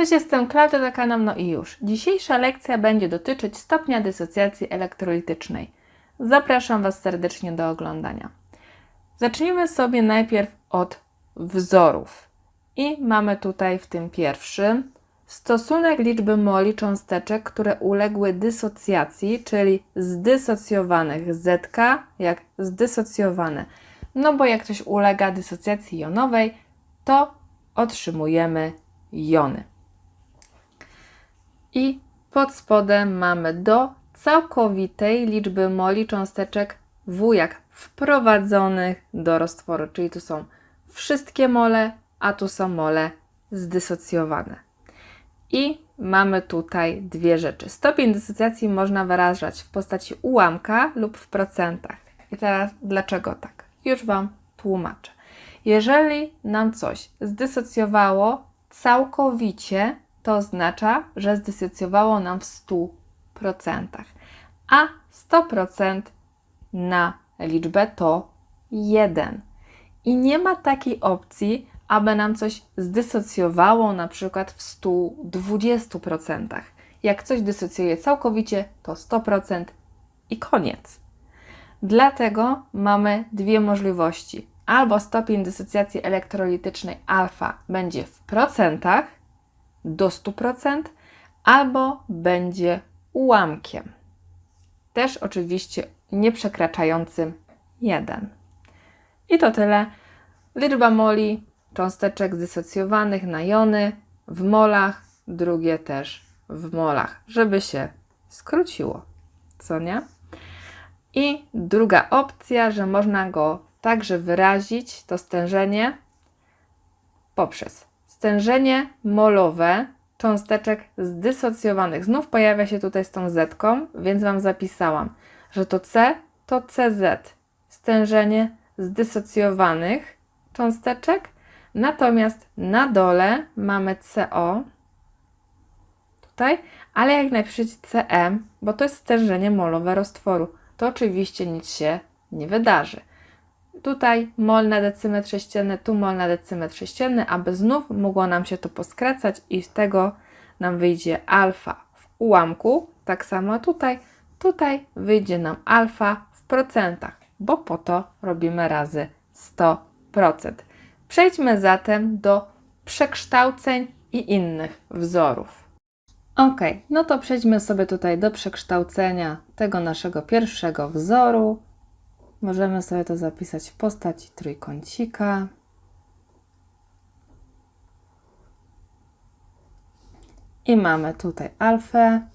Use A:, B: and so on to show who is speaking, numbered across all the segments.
A: Cześć, jestem Klaudia Dakanom, no i już. Dzisiejsza lekcja będzie dotyczyć stopnia dysocjacji elektrolitycznej. Zapraszam Was serdecznie do oglądania. Zacznijmy sobie najpierw od wzorów. I mamy tutaj w tym pierwszym stosunek liczby moli cząsteczek, które uległy dysocjacji, czyli zdysocjowanych ZK jak zdysocjowane. No bo jak coś ulega dysocjacji jonowej, to otrzymujemy jony. I pod spodem mamy do całkowitej liczby moli cząsteczek W jak wprowadzonych do roztworu, czyli tu są wszystkie mole, a tu są mole zdysocjowane. I mamy tutaj dwie rzeczy. Stopień dysocjacji można wyrażać w postaci ułamka lub w procentach. I teraz dlaczego tak? Już Wam tłumaczę. Jeżeli nam coś zdysocjowało całkowicie, to oznacza, że zdysocjowało nam w 100%. A 100% na liczbę to 1. I nie ma takiej opcji, aby nam coś zdysocjowało na przykład w 120%. Jak coś dysocjuje całkowicie, to 100% i koniec. Dlatego mamy dwie możliwości. Albo stopień dysocjacji elektrolitycznej alfa będzie w procentach do 100%, albo będzie ułamkiem. Też oczywiście nie przekraczającym 1. I to tyle. Liczba moli cząsteczek zdysocjowanych na jony w molach, drugie też w molach, żeby się skróciło. Co nie? I druga opcja, że można go także wyrazić, to stężenie poprzez stężenie molowe cząsteczek zdysocjowanych. Znów pojawia się tutaj z tą z, więc Wam zapisałam, że to C to CZ, stężenie zdysocjowanych cząsteczek, natomiast na dole mamy CO, tutaj, ale jak napiszecie CM, bo to jest stężenie molowe roztworu, to oczywiście nic się nie wydarzy. Tutaj mol na decymetr sześcienny, tu mol na decymetr sześcienny, aby znów mogło nam się to poskracać i z tego nam wyjdzie alfa w ułamku, tak samo tutaj, tutaj wyjdzie nam alfa w procentach, bo po to robimy razy 100%. Przejdźmy zatem do przekształceń i innych wzorów. Ok, no to przejdźmy sobie tutaj do przekształcenia tego naszego pierwszego wzoru. Możemy sobie to zapisać w postaci trójkącika. I mamy tutaj alfę,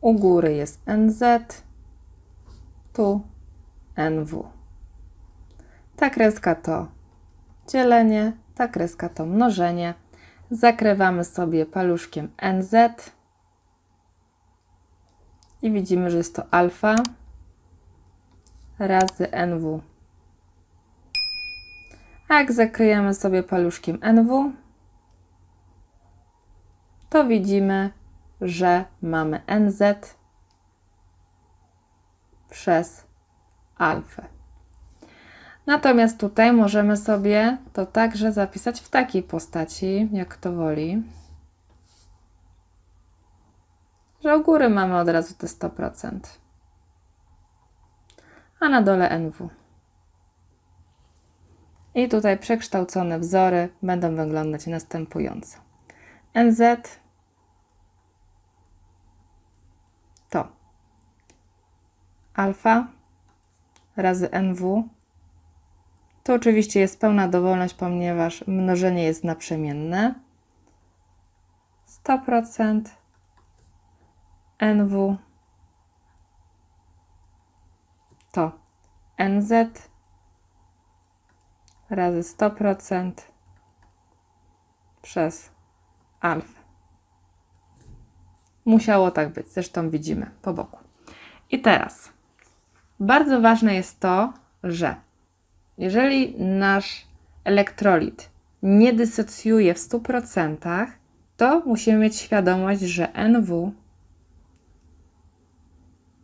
A: u góry jest NZ, tu NW. Ta kreska to dzielenie, ta kreska to mnożenie. Zakrywamy sobie paluszkiem NZ i widzimy, że jest to alfa razy NW. Jak zakryjemy sobie paluszkiem NW, to widzimy, że mamy NZ przez alfę. Natomiast tutaj możemy sobie to także zapisać w takiej postaci, jak kto woli, że u góry mamy od razu te 100%, a na dole NW. I tutaj przekształcone wzory będą wyglądać następująco. NZ to alfa razy NW. To oczywiście jest pełna dowolność, ponieważ mnożenie jest naprzemienne. 100% NW to NZ razy 100% przez alfę. Musiało tak być, zresztą widzimy po boku. I teraz bardzo ważne jest to, że jeżeli nasz elektrolit nie dysocjuje w 100%, to musimy mieć świadomość, że NW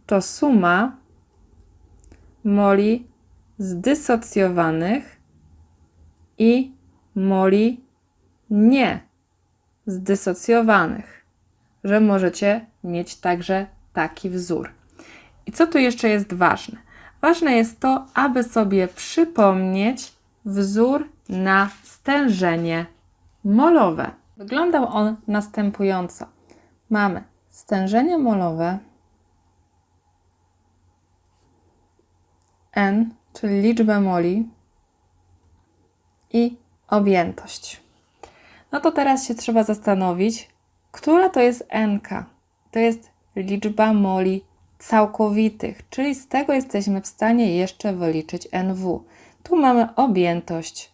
A: to suma moli zdysocjowanych i moli nie zdysocjowanych, że możecie mieć także taki wzór. I co tu jeszcze jest ważne? Ważne jest to, aby sobie przypomnieć wzór na stężenie molowe. Wyglądał on następująco. Mamy stężenie molowe n, czyli liczbę moli i objętość. No to teraz się trzeba zastanowić, która to jest NK. To jest liczba moli całkowitych, czyli z tego jesteśmy w stanie jeszcze wyliczyć NW. Tu mamy objętość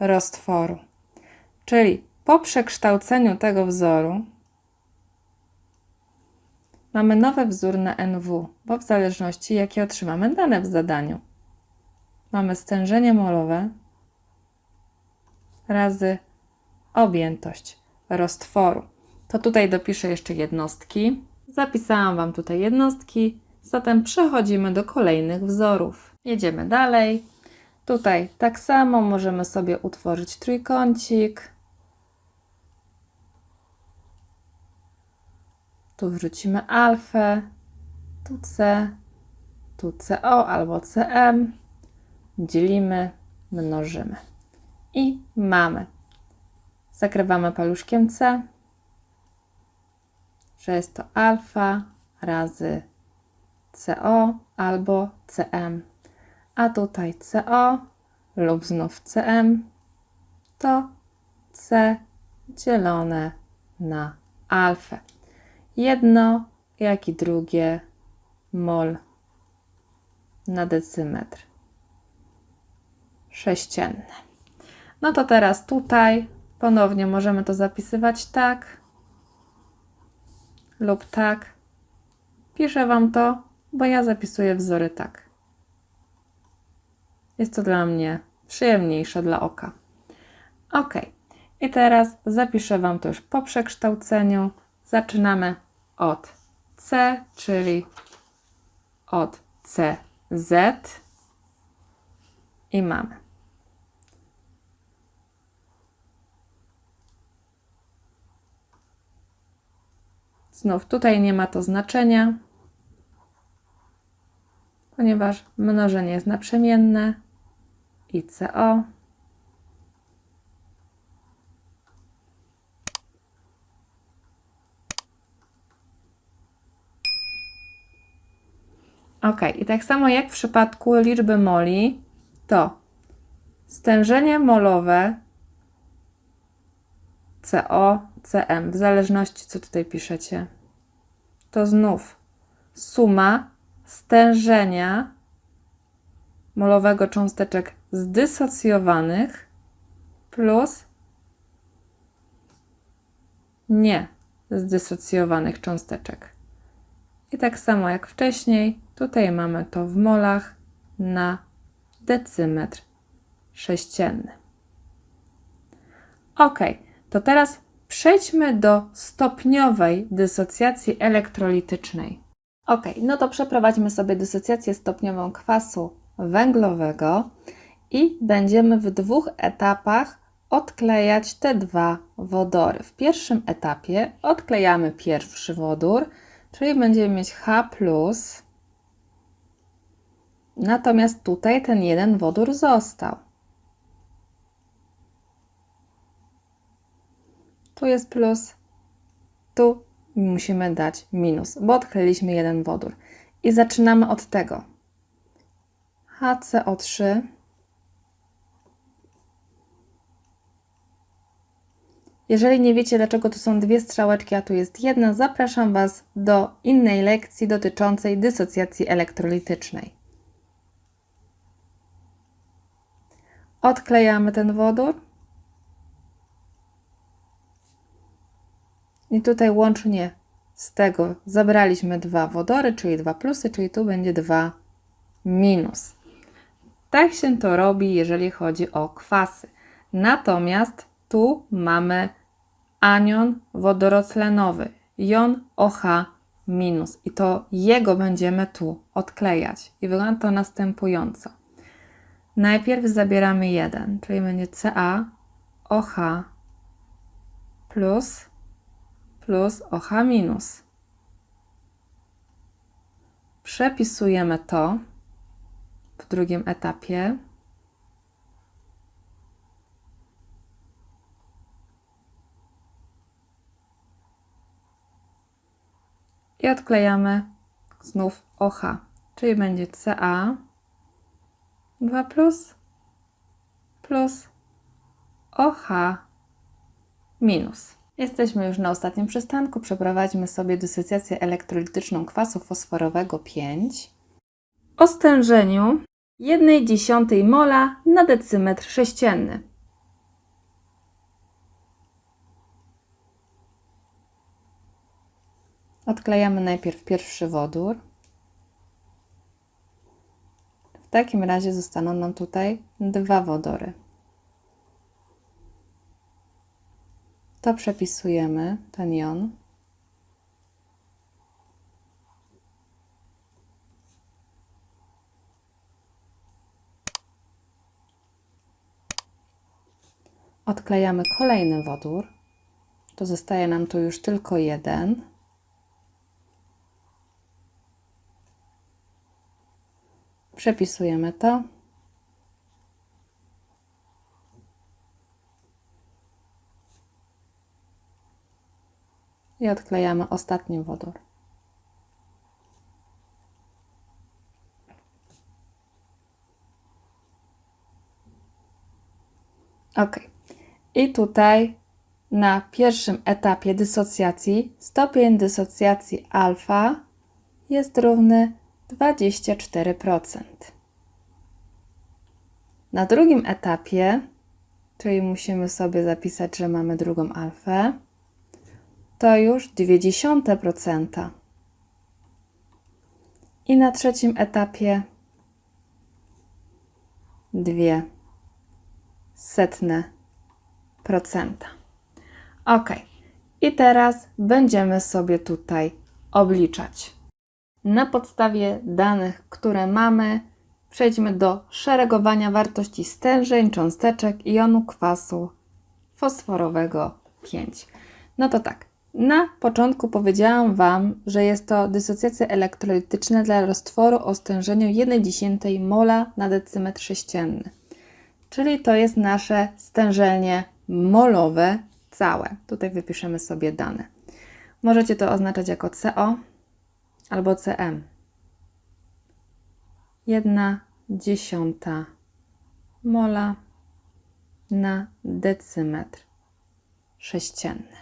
A: roztworu. Czyli po przekształceniu tego wzoru mamy nowy wzór na NW, bo w zależności jakie otrzymamy dane w zadaniu. Mamy stężenie molowe razy objętość roztworu. To tutaj dopiszę jeszcze jednostki. Zapisałam Wam tutaj jednostki, zatem przechodzimy do kolejnych wzorów. Jedziemy dalej. Tutaj tak samo możemy sobie utworzyć trójkącik. Tu wrzucimy alfę, tu C, tu CO albo CM. Dzielimy, mnożymy. I mamy. Zakrywamy paluszkiem C, że jest to alfa razy CO albo CM. A tutaj CO lub znów CM to C dzielone na alfę. Jedno, jak i drugie mol na decymetr sześcienny. No to teraz tutaj ponownie możemy to zapisywać tak lub tak. Piszę Wam to, bo ja zapisuję wzory tak. Jest to dla mnie przyjemniejsze dla oka. Ok. I teraz zapiszę Wam to już po przekształceniu. Zaczynamy od C, czyli od CZ i mamy. Znów tutaj nie ma to znaczenia, ponieważ mnożenie jest naprzemienne i CO. Ok, i tak samo jak w przypadku liczby moli, to stężenie molowe CO, CM, w zależności co tutaj piszecie, to znów suma stężenia molowego cząsteczek zdysocjowanych plus nie zdysocjowanych cząsteczek. I tak samo jak wcześniej, tutaj mamy to w molach na decymetr sześcienny. Ok, to teraz przejdźmy do stopniowej dysocjacji elektrolitycznej. Ok, no to przeprowadźmy sobie dysocjację stopniową kwasu węglowego i będziemy w dwóch etapach odklejać te dwa wodory. W pierwszym etapie odklejamy pierwszy wodór, czyli będziemy mieć H+, natomiast tutaj ten jeden wodór został. Tu jest plus, tu musimy dać minus, bo odkleiliśmy jeden wodór. I zaczynamy od tego. HCO3 Jeżeli nie wiecie, dlaczego tu są dwie strzałeczki, a tu jest jedna, zapraszam Was do innej lekcji dotyczącej dysocjacji elektrolitycznej. Odklejamy ten wodór. I tutaj łącznie z tego zabraliśmy dwa wodory, czyli dwa plusy, czyli tu będzie dwa minus. Tak się to robi, jeżeli chodzi o kwasy. Natomiast tu mamy anion wodorotlenowy, jon OH minus i to jego będziemy tu odklejać. I wygląda to następująco. Najpierw zabieramy jeden, czyli będzie Ca OH plus plus OH minus. Przepisujemy to w drugim etapie. I odklejamy znów OH, czyli będzie Ca 2 plus plus OH minus. Jesteśmy już na ostatnim przystanku. Przeprowadźmy sobie dysocjację elektrolityczną kwasu fosforowego 5 o stężeniu 1,1 mola na decymetr sześcienny. Odklejamy najpierw pierwszy wodór. W takim razie zostaną nam tutaj dwa wodory. To przepisujemy, ten jon. Odklejamy kolejny wodór. To zostaje nam tu już tylko jeden. Przepisujemy to. I odklejamy ostatni wodór. Ok. I tutaj na pierwszym etapie dysocjacji stopień dysocjacji alfa jest równy 24%. Na drugim etapie, czyli musimy sobie zapisać, że mamy drugą alfę, to już 0,2%. I na trzecim etapie 2 setne procenta. Ok. I teraz będziemy sobie tutaj obliczać. Na podstawie danych, które mamy, przejdźmy do szeregowania wartości stężeń, cząsteczek jonu kwasu fosforowego 5. No to tak, na początku powiedziałam Wam, że jest to dysocjacja elektrolityczna dla roztworu o stężeniu 1,1 mola na decymetr sześcienny. Czyli to jest nasze stężenie molowe całe. Tutaj wypiszemy sobie dane. Możecie to oznaczać jako CO albo CM. 1 dziesiąta mola na decymetr sześcienny.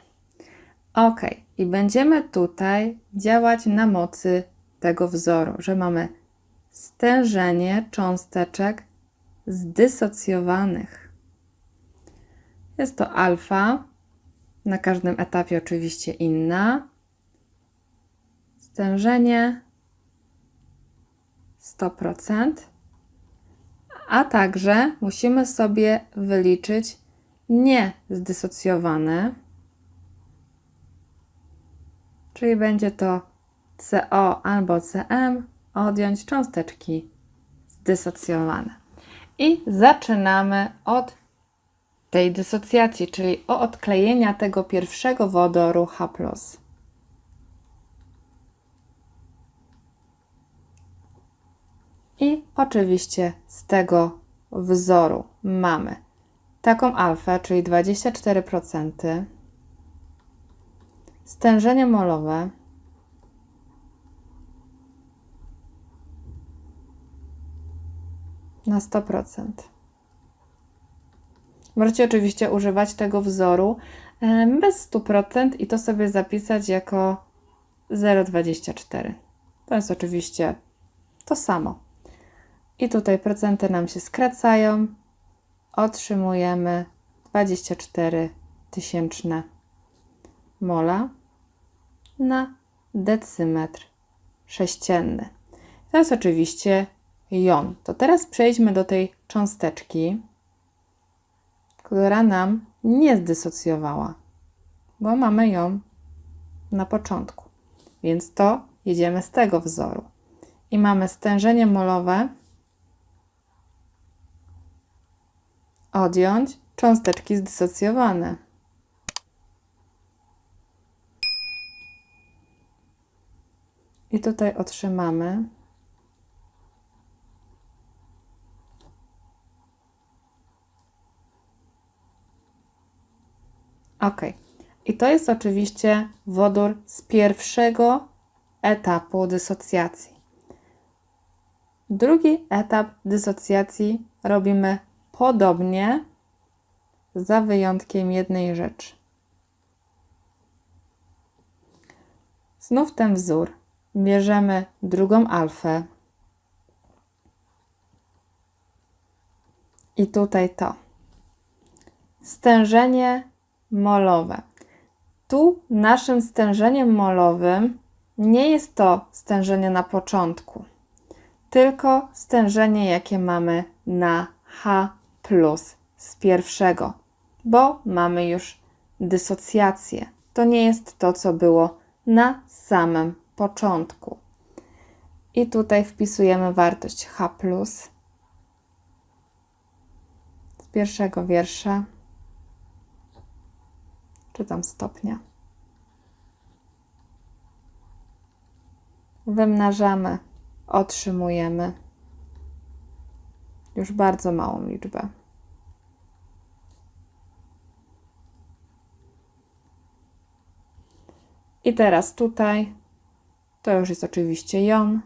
A: Ok, i będziemy tutaj działać na mocy tego wzoru, że mamy stężenie cząsteczek zdysocjowanych. Jest to alfa, na każdym etapie oczywiście inna. Stężenie 100%, a także musimy sobie wyliczyć nie zdysocjowane, czyli będzie to CO albo CM, odjąć cząsteczki zdysocjowane. I zaczynamy od tej dysocjacji, czyli od odklejenia tego pierwszego wodoru H. I oczywiście z tego wzoru mamy taką alfę, czyli 24%, stężenie molowe na 100%. Możecie oczywiście używać tego wzoru bez 100% i to sobie zapisać jako 0,24. To jest oczywiście to samo. I tutaj procenty nam się skracają. Otrzymujemy 24 tysięczne mola na decymetr sześcienny. To jest oczywiście jon. To teraz przejdźmy do tej cząsteczki, która nam nie zdysocjowała, bo mamy ją na początku. Więc to jedziemy z tego wzoru. I mamy stężenie molowe Odjąć cząsteczki zdysocjowane. I tutaj otrzymamy OK. I to jest oczywiście wodór z pierwszego etapu dysocjacji. Drugi etap dysocjacji robimy podobnie, za wyjątkiem jednej rzeczy. Znów ten wzór. Bierzemy drugą alfę. I tutaj to. Stężenie molowe. Tu naszym stężeniem molowym nie jest to stężenie na początku, tylko stężenie, jakie mamy na H z pierwszego, bo mamy już dysocjację. To nie jest to, co było na samym początku. I tutaj wpisujemy wartość H z pierwszego wiersza czy tam stopnia. Wymnażamy, otrzymujemy już bardzo małą liczbę. I teraz tutaj to już jest oczywiście jon.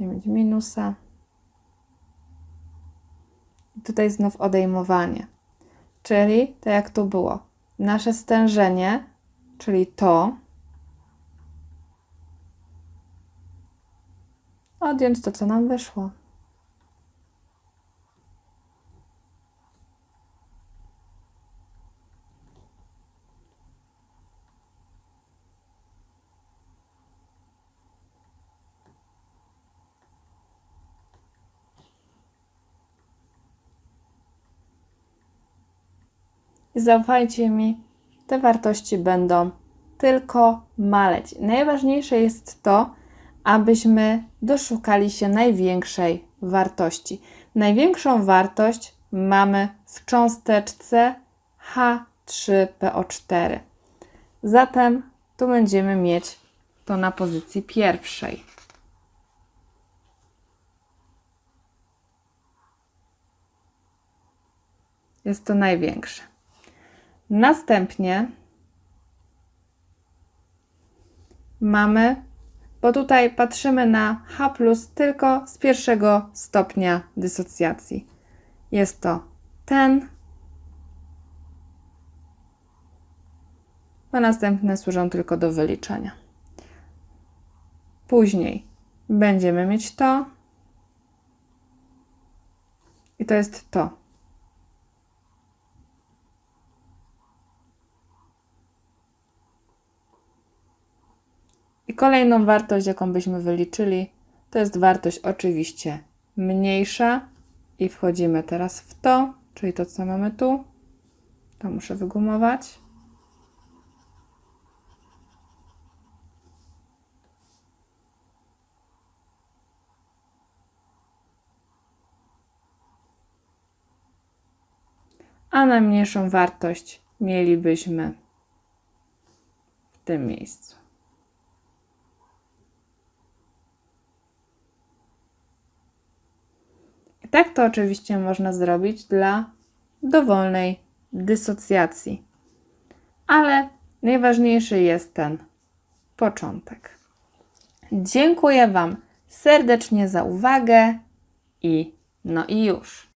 A: Mieć minusa. I tutaj znów odejmowanie. Czyli tak jak tu było. Nasze stężenie, czyli to, odjąć to, co nam wyszło. I zaufajcie mi, te wartości będą tylko maleć. Najważniejsze jest to, abyśmy doszukali się największej wartości. Największą wartość mamy w cząsteczce H3PO4. Zatem tu będziemy mieć to na pozycji pierwszej. Jest to największe. Następnie mamy, bo tutaj patrzymy na H tylko z pierwszego stopnia dysocjacji. Jest to ten, a następne służą tylko do wyliczenia. Później będziemy mieć to i to jest to. I kolejną wartość, jaką byśmy wyliczyli, to jest wartość oczywiście mniejsza. I wchodzimy teraz w to, czyli to, co mamy tu. To muszę wygumować. A najmniejszą wartość mielibyśmy w tym miejscu. Tak to oczywiście można zrobić dla dowolnej dysocjacji. Ale najważniejszy jest ten początek. Dziękuję Wam serdecznie za uwagę i no i już.